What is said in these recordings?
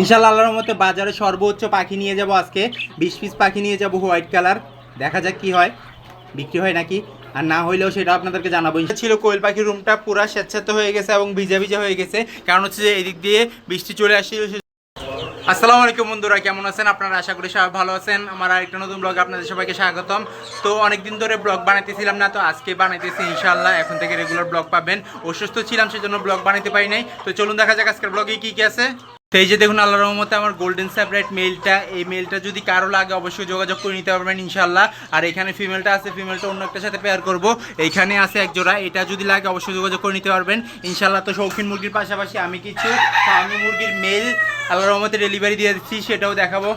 ইনশাল্লাহ আল্লাহর মতে বাজারে সর্বোচ্চ পাখি নিয়ে যাব আজকে। বিশ পিস পাখি নিয়ে যাব হোয়াইট কালার। দেখা যাক কি হয়। বিক্রি হয় নাকি? আর না হইলেও সেটা আপনাদেরকে জানাব। ছিল কোয়েল পাখির রুমটা পুরা স্বেচ্ছাতে হয়ে গেছে এবং ভিজা ভিজা হয়ে গেছে। কারণ হচ্ছে যে এদিক দিয়ে বৃষ্টি চলে আসছিল আসসালামু আলাইকুম বন্ধুরা, কেমন আছেন? আপনারা আশা করি সবাই ভালো আছেন। আমার আরেকটা নতুন ব্লগ আপনাদের সবাইকে স্বাগতম। তো অনেকদিন ধরে ব্লগ বানাইতেছিলাম না, তো আজকে বানাইতেছি ইনশাল্লাহ এখন থেকে রেগুলার ব্লগ পাবেন। অসুস্থ ছিলাম, সেজন্য ব্লগ বানাইতে পারি নাই। তো চলুন দেখা যাক আজকের ব্লগে কি কি আছে। তো এই যে দেখুন আল্লাহ রহমতে আমার গোল্ডেন সেপারেট মেলটা এই মেলটা যদি কারও লাগে অবশ্যই যোগাযোগ করে নিতে পারবেন ইনশাল্লাহ আর এখানে ফিমেলটা আছে ফিমেলটা অন্য একটা সাথে পেয়ার করব। এইখানে আছে এক জোড়া, এটা যদি লাগে অবশ্যই যোগাযোগ করে নিতে পারবেন। ইনশাল্লাহ তো শৌখিন মুরগির পাশাপাশি আমি কিছু ফার্মি মুরগির মেল আল্লাহ রহমতে ডেলিভারি দিয়ে দিচ্ছি, সেটাও দেখাবো।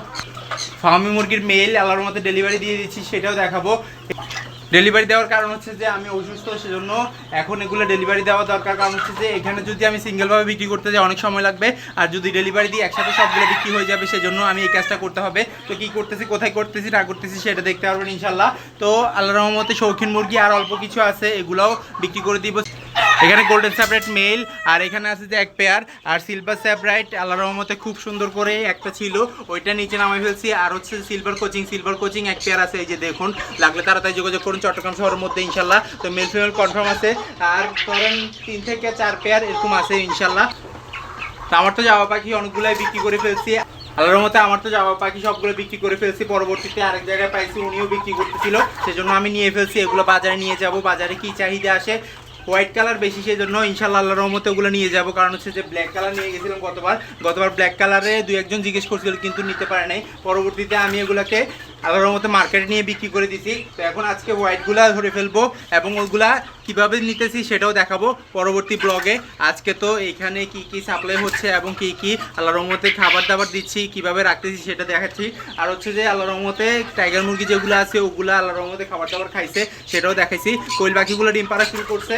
ফার্মি মুরগির মেল আল্লাহর মতো ডেলিভারি দিয়ে দিচ্ছি, সেটাও দেখাবো। ডেলিভারি দেওয়ার কারণ হচ্ছে যে আমি অসুস্থ, সেজন্য এখন এগুলো ডেলিভারি দেওয়া দরকার। কারণ হচ্ছে যে এখানে যদি আমি সিঙ্গেলভাবে বিক্রি করতে যাই, অনেক সময় লাগবে। আর যদি ডেলিভারি দিই, একসাথে সবগুলো বিক্রি হয়ে যাবে, সেজন্য আমি এই কাজটা করতে হবে। তো কী করতেছি, কোথায় করতেছি, না করতেছি, সেটা দেখতে পারবেন ইনশাল্লাহ তো আল্লাহ রহমতে শৌখিন মুরগি আর অল্প কিছু আছে, এগুলোও বিক্রি করে দিব। এখানে গোল্ডেন সেপারেট মেল আর এখানে আছে যে এক পেয়ার আর সিলভার সেপারেট আল্লাহ রহমতে খুব সুন্দর করে একটা ছিল। ওইটা নিচে নামাই ফেলছি, আর হচ্ছে সিলভার কোচিং সিলভার কোচিং এক পেয়ার আছে, এই যে দেখুন। লাগলে তাড়াতাড়ি যোগাযোগ করুন চট্টগ্রাম শহরের মধ্যে, ইনশাল্লাহ। তো মেল ফিমেল কনফার্ম আছে, আর ধরেন তিন থেকে চার পেয়ার এরকম আছে, ইনশাল্লাহ। তো আমার তো যাওয়া পাখি অনেকগুলাই বিক্রি করে ফেলছি। আল্লাহর মতে আমার তো যাওয়া পাখি সবগুলো বিক্রি করে ফেলছি। পরবর্তীতে আরেক জায়গায় পাইছি, উনিও বিক্রি করতেছিল। সেজন্য আমি নিয়ে ফেলছি, এগুলো বাজারে নিয়ে যাব। বাজারে কি চাহিদা আসে হোয়াইট কালার বেশি সেই জন্য ইনশাল্লাহ আল্লাহ রহমতে ওগুলো নিয়ে যাব। কারণ হচ্ছে যে ব্ল্যাক কালার নিয়ে গেছিলাম গতবার। গতবার ব্ল্যাক কালারে দু একজন জিজ্ঞেস করছিল, কিন্তু নিতে পারে নাই। পরবর্তীতে আমি এগুলাকে আল্লাহর রহমতে মার্কেটে নিয়ে বিক্রি করে দিছি। তো এখন আজকে হোয়াইটগুলা ধরে ফেলব এবং ওগুলা কীভাবে নিতেছি সেটাও দেখাবো পরবর্তী ব্লগে আজকে তো এখানে কি কি সাপ্লাই হচ্ছে এবং কি কি আল্লাহ রহমতে খাবার দাবার দিচ্ছি, কীভাবে রাখতেছি সেটা দেখাচ্ছি। আর হচ্ছে যে আল্লাহ রহমতে টাইগার মুরগি যেগুলো আছে, ওগুলো আল্লাহ রহমতে খাবার দাবার খাইছে, সেটাও দেখাইছি। কোয়েল পাখিগুলো ডিম পাড়া শুরু করছে।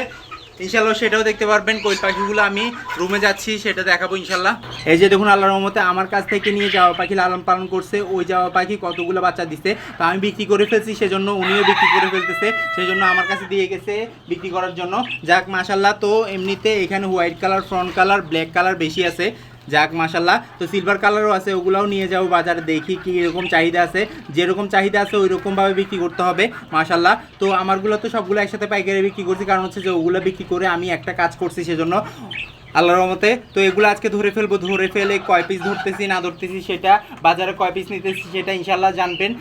ইনশাল্লাহ সেটাও দেখতে পারবেন, কই পাখিগুলো আমি রুমে যাচ্ছি, সেটা দেখাবো ইনশাল্লাহ এই যে দেখুন, আল্লাহর রহমতে আমার কাছ থেকে নিয়ে যাওয়া পাখি লালন পালন করছে, ওই যাওয়া পাখি কতগুলো বাচ্চা দিছে, তা আমি বিক্রি করে ফেলছি, সেজন্য উনিও বিক্রি করে ফেলতেছে সেই জন্য আমার কাছে দিয়ে গেছে বিক্রি করার জন্য। যাক মাসাল্লাহ তো এমনিতে এখানে white colour front colour black colour বেশি আছে। যাক মাশাল্লাহ তো সিলভার কালারও আছে, ওগুলাও নিয়ে যাব বাজারে, দেখি কি এরকম চাহিদা আছে। যেরকম চাহিদা আছে ওই রকমভাবে বিক্রি করতে হবে মাশাল্লাহ তো আমারগুলো তো সবগুলো একসাথে পাইকারি বিক্রি করছি, কারণ হচ্ছে যে ওগুলো বিক্রি করে আমি একটা কাজ করছি সেজন্য। আল্লাহর রহমতে। তো এগুলো আজকে ধরে ফেলব, ধরে ফেলে কয় পিস ধরতেছি, না ধরতেছি, সেটা বাজারে কয় পিস নিতেছি, সেটা ইনশাল্লাহ জানবেন।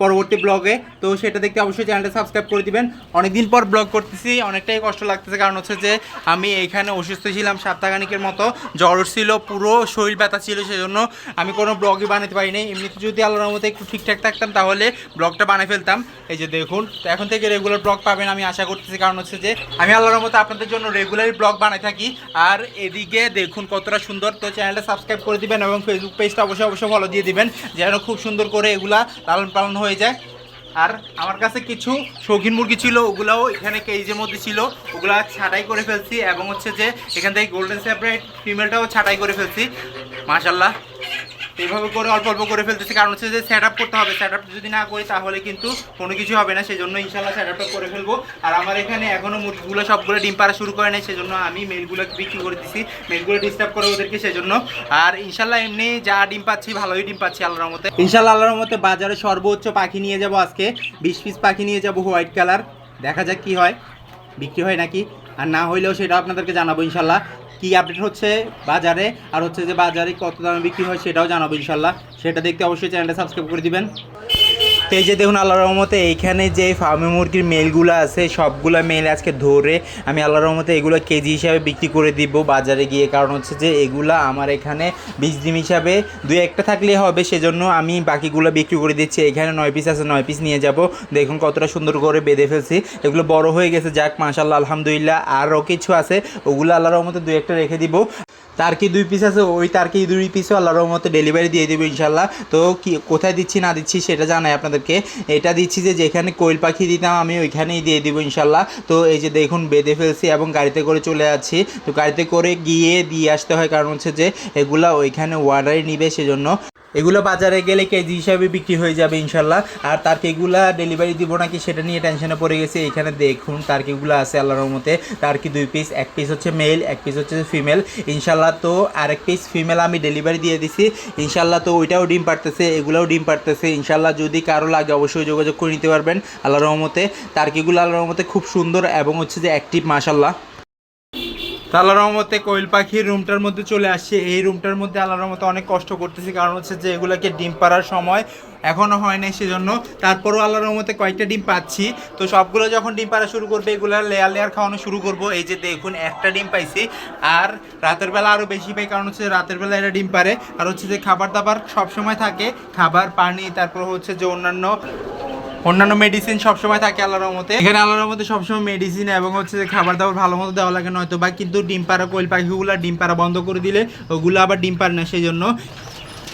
পরবর্তী ব্লগে। তো সেটা দেখতে অবশ্যই চ্যানেলটা সাবস্ক্রাইব করে দিবেন। অনেকদিন পর ব্লগ করতেছি, অনেকটাই কষ্ট লাগতেছে। কারণ হচ্ছে যে, আমি এখানে অসুস্থ ছিলাম সপ্তাহখানিকের মতো। জ্বর ছিল পুরো শরীর ব্যথা ছিল, সেজন্য আমি কোনো ব্লগই বানাতে পারিনি। এমনিতে যদি আল্লাহর মতো একটু ঠিকঠাক থাকতাম, তাহলে ব্লগটা বানিয়ে ফেলতাম। এই যে দেখুন, তো এখন থেকে রেগুলার ব্লগ পাবেন আমি আশা করতেছি। কারণ হচ্ছে যে, আমি আল্লাহর মতো আপনাদের জন্য রেগুলারই ব্লগ বানাই থাকি। আর এদিকে দেখুন কতটা সুন্দর। তো চ্যানেলটা সাবস্ক্রাইব করে দিবেন এবং ফেসবুক পেজটা অবশ্যই অবশ্যই ফলো দিয়ে দিবেন। যেন খুব সুন্দর করে এগুলা লালন পালন হয়ে যায়। আর আমার কাছে কিছু শৌখিন মুরগি ছিল, ওগুলাও এখানে কেজের মধ্যে ছিল। ওগুলা ছাটাই করে ফেলছি এবং হচ্ছে যে এখান থেকে গোল্ডেন সেপারেট ফিমেলটাও ছাটাই করে ফেলছি। মাশাল্লাহ এইভাবে করে অল্প অল্প করে ফেলতেছি। কারণ হচ্ছে যে সেট আপ করতে হবে। সেট আপ যদি না করি তাহলে কিন্তু কোনো কিছু হবে না। সেই জন্য ইনশাল্লাহ সেট আপটা করে ফেলব। আর আমার এখানে এখনও মুরগিগুলো সবগুলো ডিম পাড়া শুরু করে নেই। সেজন্য আমি মেলগুলোকে বিক্রি করে দিছি। মেলগুলো ডিস্টার্ব করে ওদেরকে সেজন্য। আর ইনশাল্লাহ এমনি যা ডিম পাচ্ছি, ভালোই ডিম পাচ্ছি আল্লাহর মতে ইনশাল্লাহ আল্লাহর মতে বাজারে সর্বোচ্চ পাখি নিয়ে যাব আজকে। বিশ পিস পাখি নিয়ে যাব হোয়াইট কালার। দেখা যাক কি হয়। বিক্রি হয় নাকি? আর না হইলেও সেটা আপনাদেরকে জানাব ইনশাল্লাহ কি আপডেট হচ্ছে বাজারে? আর হচ্ছে যে বাজারে কত দামে বিক্রি হয় সেটাও জানাব ইনশাল্লাহ। সেটা দেখতে অবশ্যই চ্যানেলটা সাবস্ক্রাইব করে দিবেন। তো এই যে দেখুন আল্লাহর রহমতে এইখানে যে ফার্মে মুরগির মেলগুলো আছে, সবগুলো মেল আজকে ধরে আমি আল্লাহর রহমতে এগুলো কেজি হিসাবে বিক্রি করে দিব বাজারে গিয়ে। কারণ হচ্ছে যে এগুলা আমার এখানে বীজ ডিম হিসাবে দুই একটা থাকলেই হবে, সেজন্য আমি বাকিগুলো বিক্রি করে দিচ্ছি। এখানে নয় পিস আছে, নয় পিস নিয়ে যাব। দেখুন কতটা সুন্দর করে বেঁধে ফেলছি। এগুলো বড় হয়ে গেছে, যাক মাশাল্লাহ আলহামদুলিল্লাহ, আরও কিছু আছে। ওগুলো আল্লাহর রহমতে দু একটা রেখে দিব। তার কি দুই পিস আছে? ওই তার কি দুই পিসও আল্লাহ রহমতে ডেলিভারি দিয়ে দেবে ইনশাল্লাহ তো কি, কোথায় দিচ্ছি, না দিচ্ছি সেটা জানাই আপনাদেরকে। এটা দিচ্ছি যে যেখানে কোয়েল পাখি দিতাম আমি ওইখানেই দিয়ে দিব ইনশাল্লাহ তো এই যে দেখুন, বেঁধে ফেলছি এবং গাড়িতে করে চলে যাচ্ছি। তো গাড়িতে করে গিয়ে দিয়ে আসতে হয়, কারণ হচ্ছে যে এগুলা ওইখানে ওয়ার্ডারে নিবে সেজন্য। এগুলো বাজারে গেলে কেজি হিসাবে বিক্রি হয়ে যাবে ইনশাল্লাহ। আর তার কেকগুলা ডেলিভারি দিব নাকি সেটা নিয়ে টেনশনে পড়ে গেছে। এখানে দেখুন তার কেকগুলো আছে আল্লাহর মতে তার কি দুই পিস এক পিস হচ্ছে মেল এক পিস হচ্ছে ফিমেল ইনশাল্লাহ তো আরেক পিস ফিমেল আমি ডেলিভারি দিয়ে দিছি। ইনশাল্লাহ তো ওইটাও ডিম পারতেছে এগুলোও ডিম পারতেছে ইনশাল্লাহ যদি কারও লাগে অবশ্যই যোগাযোগ করে নিতে পারবেন আল্লাহর রহমতে। তার কেকগুলো আল্লাহর রহমতে খুব সুন্দর এবং হচ্ছে যে অ্যাক্টিভ মাশাল্লাহ তো আল্লাহর রহমতে কোয়েল পাখির রুমটার মধ্যে চলে আসছে। এই রুমটার মধ্যে আল্লাহর রহমতে অনেক কষ্ট করতেছি। কারণ হচ্ছে যে এগুলোকে ডিম পাড়ার সময় এখনও হয় নাই সেজন্য। তারপরও আল্লাহর রহমতে কয়েকটা ডিম পাচ্ছি। তো সবগুলো যখন ডিম পাড়া শুরু করবে, এগুলো লেয়ার লেয়ার খাওয়ানো শুরু করব। এই যে দেখুন, একটা ডিম পাইছি। আর রাতের বেলা আরও বেশি পাই, কারণ হচ্ছে রাতের বেলা এটা ডিম পারে আর হচ্ছে যে খাবার দাবার সবসময় থাকে। খাবার, পানি, তারপর হচ্ছে যে অন্যান্য অন্যান্য মেডিসিন সবসময় থাকে আল্লাহর রহমতে। এখানে আল্লাহর রহমতে সবসময় মেডিসিন এবং হচ্ছে যে খাবার দাবার ভালো মতো দেওয়া লাগে নয়তো বা কিন্তু ডিম পাড়া, কোয়েল পাখিগুলো ডিম পাড়া বন্ধ করে দিলে ওগুলো আবার ডিম পারে না সেই জন্য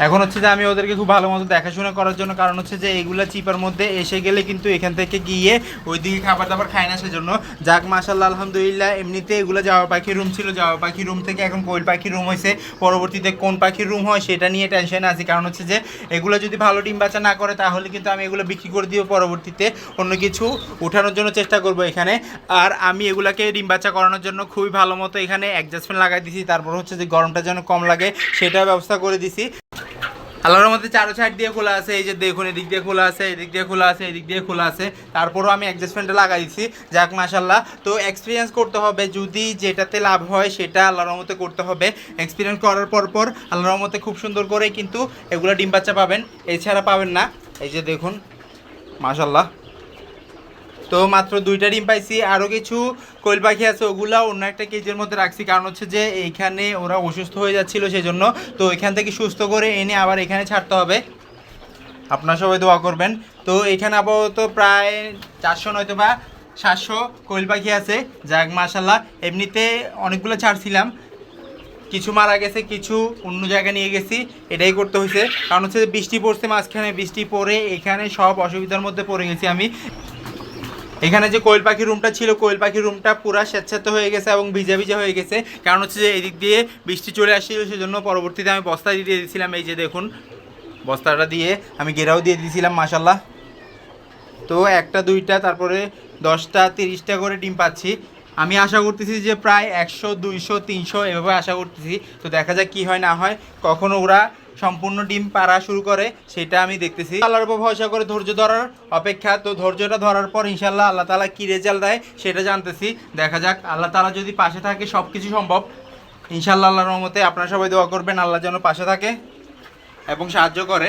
এখন হচ্ছে যে আমি ওদেরকে খুব ভালো মতো দেখাশোনা করার জন্য, কারণ হচ্ছে যে এইগুলা চিপার মধ্যে এসে গেলে কিন্তু এখান থেকে গিয়ে ওইদিকে খাবার দাবার খায় না সেজন্য। যাক মাশাল্লাহ আলহামদুলিল্লাহ, এমনিতে এগুলো যাওয়া পাখির রুম ছিল, যাওয়া পাখির রুম থেকে এখন কোয়েল পাখির রুম হয়েছে। পরবর্তীতে কোন পাখির রুম হয় সেটা নিয়ে টেনশন আছি, কারণ হচ্ছে যে এগুলো যদি ভালো ডিম বাচ্চা না করে, তাহলে কিন্তু আমি এগুলো বিক্রি করে দিব পরবর্তীতে। অন্য কিছু উঠানোর জন্য চেষ্টা করব এখানে। আর আমি এগুলাকে ডিম বাচ্চা করানোর জন্য খুবই ভালো মতো এখানে অ্যাডজাস্টমেন্ট লাগাই দিছি, তারপর হচ্ছে যে গরমটা যেন কম লাগে, সেটার ব্যবস্থা করে দিছি। আল্লাহর মধ্যে চারো সাইড দিয়ে খোলা আছে, এই যে দেখুন, এদিক দিয়ে খোলা আছে, এদিক দিয়ে খোলা আছে, এদিক দিয়ে খোলা আছে। তারপরও আমি অ্যাডজাস্টমেন্টটা লাগাইছি, যাক মাশাল্লাহ তো এক্সপিরিয়েন্স করতে হবে, যদি যেটাতে লাভ হয়, সেটা আল্লাহর রহমতে করতে হবে। এক্সপিরিয়েন্স করার পর পর আল্লাহর মতে খুব সুন্দর করে কিন্তু এগুলো ডিম বাচ্চা পাবেন। এছাড়া পাবেন না। এই যে দেখুন মাশাল্লাহ তো মাত্র দুইটা ডিম পাইছি আরও কিছু কোয়েল পাখি আছে, ওগুলা অন্য একটা কেজির মধ্যে রাখছি। কারণ হচ্ছে যে এইখানে ওরা অসুস্থ হয়ে যাচ্ছিল সেই জন্য তো এখান থেকে সুস্থ করে এনে আবার এখানে ছাড়তে হবে। আপনারা সবাই দোয়া করবেন। তো এখানে আপাতত প্রায় চারশো নয়তো বা সাতশো কোয়েল পাখি আছে। যাক মাশাল্লাহ এমনিতে অনেকগুলো ছাড়ছিলাম। কিছু মারা গেছে, কিছু অন্য জায়গায় নিয়ে গেছি। এটাই করতে হয়েছে। কারণ হচ্ছে বৃষ্টি পড়ছে মাঝখানে, বৃষ্টি পড়ে এখানে সব অসুবিধার মধ্যে পড়ে গেছি আমি। এখানে যে কোয়েল পাখির রুমটা ছিল, কোয়েল পাখির রুমটা পুরো স্বেচ্ছাতে হয়ে গেছে এবং ভিজা ভিজা হয়ে গেছে। কারণ হচ্ছে যে এদিক দিয়ে বৃষ্টি চলে আসছিল, সেজন্য পরবর্তীতে আমি বস্তা দিয়ে দিয়েছিলাম। এই যে দেখুন, বস্তাটা দিয়ে আমি গেরাও দিয়ে দিয়েছিলাম মাসাল্লাহ তো একটা, দুইটা, তারপরে দশটা, তিরিশটা করে ডিম পাচ্ছি। আমি আশা করতেছি যে প্রায় একশো, দুইশো, তিনশো এভাবে আশা করতেছি। তো দেখা যাক কি হয়, না হয়। কখন ওরা সম্পূর্ণ ডিম পাড়া শুরু করে, সেটা আমি দেখতেছি। আল্লাহর উপর ভরসা করে ধৈর্য ধরার অপেক্ষা, তো ধৈর্যটা ধরার পর ইনশাল্লাহ আল্লাহ তালা কী রেজাল্ট দেয় সেটা জানতেছি। দেখা যাক, আল্লাহ তালা যদি পাশে থাকে সব কিছু সম্ভব। ইনশাল্লাহ আল্লাহর রহমতে আপনারা সবাই দোয়া করবেন, আল্লাহ যেন পাশে থাকে এবং সাহায্য করে।